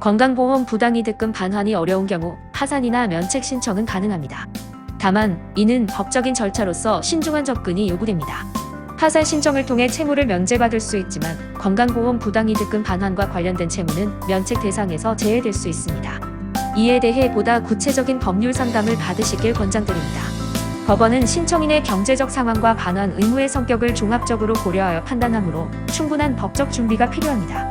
건강보험 부당이득금 반환이 어려운 경우 파산이나 면책 신청은 가능합니다. 다만 이는 법적인 절차로서 신중한 접근이 요구됩니다. 파산 신청을 통해 채무를 면제받을 수 있지만 건강보험 부당이득금 반환과 관련된 채무는 면책 대상에서 제외될 수 있습니다. 이에 대해 보다 구체적인 법률 상담을 받으시길 권장드립니다. 법원은 신청인의 경제적 상황과 반환 의무의 성격을 종합적으로 고려하여 판단하므로 충분한 법적 준비가 필요합니다.